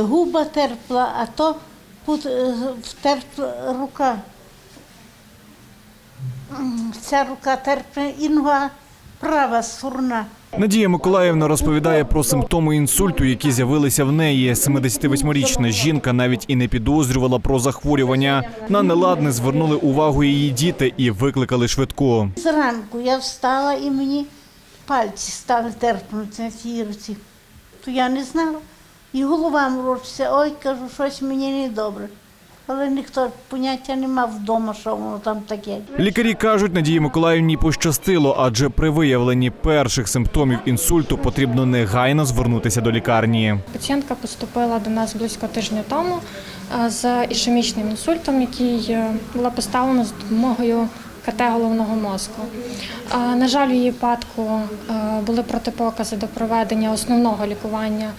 Губа терпла, а то е, втерпла рука. Ця рука терпне і нога права сурна. Надія Миколаївна розповідає про симптоми інсульту, які з'явилися в неї. 78-річна жінка навіть і не підозрювала про захворювання. На неладне звернули увагу її діти і викликали швидку. Зранку я встала і мені пальці стали терпнути на тій руці. То я не знала. І голова морочиться, ой, кажу, щось мені недобре. Але ніхто поняття не мав вдома, що воно там таке. Лікарі кажуть, Надії Миколаївні пощастило, адже при виявленні перших симптомів інсульту потрібно негайно звернутися до лікарні. Пацієнтка поступила до нас близько тижня тому е, з ішемічним інсультом, який е, була поставлена з допомогою КТ головного мозку. Е, На жаль, у її випадку були протипокази до проведення основного лікування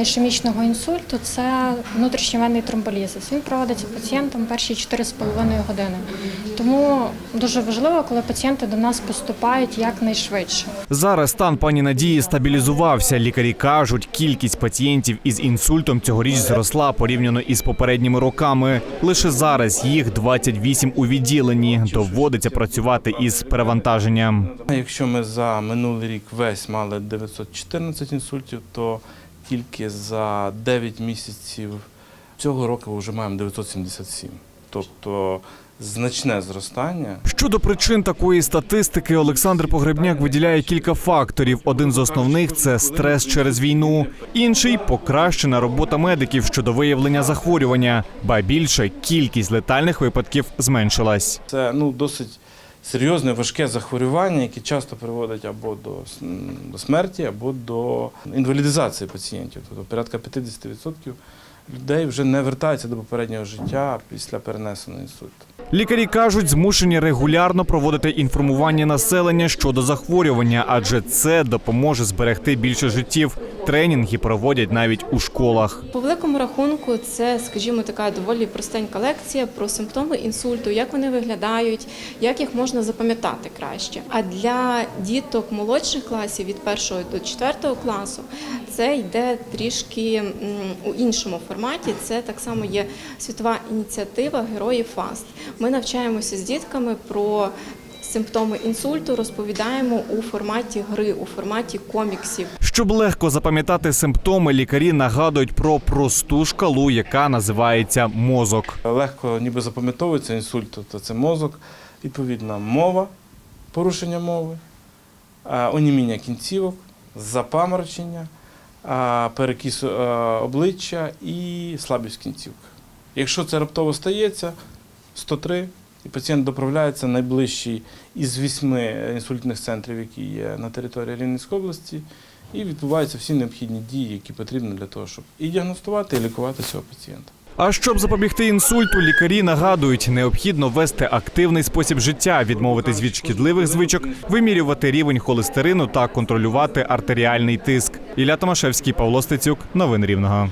ішемічного інсульту. Це внутрішньовенний тромболізис. Він проводиться пацієнтом перші 4,5 години. Тому дуже важливо, коли пацієнти до нас поступають якнайшвидше. Зараз стан пані Надії стабілізувався. Лікарі кажуть, кількість пацієнтів із інсультом цьогоріч зросла порівняно із попередніми роками. Лише зараз їх 28 у відділенні. Доводиться працювати із перевантаженням. Якщо ми за минулий рік весь мали 914 інсультів, то тільки за 9 місяців цього року вже маємо 977. Тобто значне зростання. Щодо причин такої статистики, Олександр Погребняк виділяє кілька факторів. Один з основних це стрес через війну. Інший покращена робота медиків щодо виявлення захворювання. Ба більше кількість летальних випадків зменшилась. Це ну, досить серйозне, важке захворювання, яке часто приводить або до, смерті, або до інвалідизації пацієнтів. Тобто порядка 50% людей вже не вертаються до попереднього життя після перенесеного інсульту. Лікарі кажуть, змушені регулярно проводити інформування населення щодо захворювання, адже це допоможе зберегти більше життів. Тренінги проводять навіть у школах. По великому рахунку, це, скажімо, така доволі простенька лекція про симптоми інсульту, як вони виглядають, як їх можна запам'ятати краще. А для діток молодших класів від 1 до 4 класу це йде трішки у іншому форматі. Це так само є світова ініціатива Герої ФАСТ. Ми навчаємося з дітками про симптоми інсульту, розповідаємо у форматі гри, у форматі коміксів. Щоб легко запам'ятати симптоми, лікарі нагадують про просту шкалу, яка називається мозок. Легко ніби запам'ятовується інсульт, тобто це мозок, відповідна мова, порушення мови, оніміння кінцівок, запаморочення, перекіс обличчя і слабість в кінцівках. Якщо це раптово стається, 103, і пацієнт доправляється найближчий із вісьми інсультних центрів, які є на території Рівненської області, і відбуваються всі необхідні дії, які потрібні для того, щоб і діагностувати, і лікувати цього пацієнта. А щоб запобігти інсульту, лікарі нагадують, необхідно вести активний спосіб життя, відмовитись від шкідливих звичок, вимірювати рівень холестерину та контролювати артеріальний тиск. Ілля Томашевський, Павло Стецюк. Новини Рівного.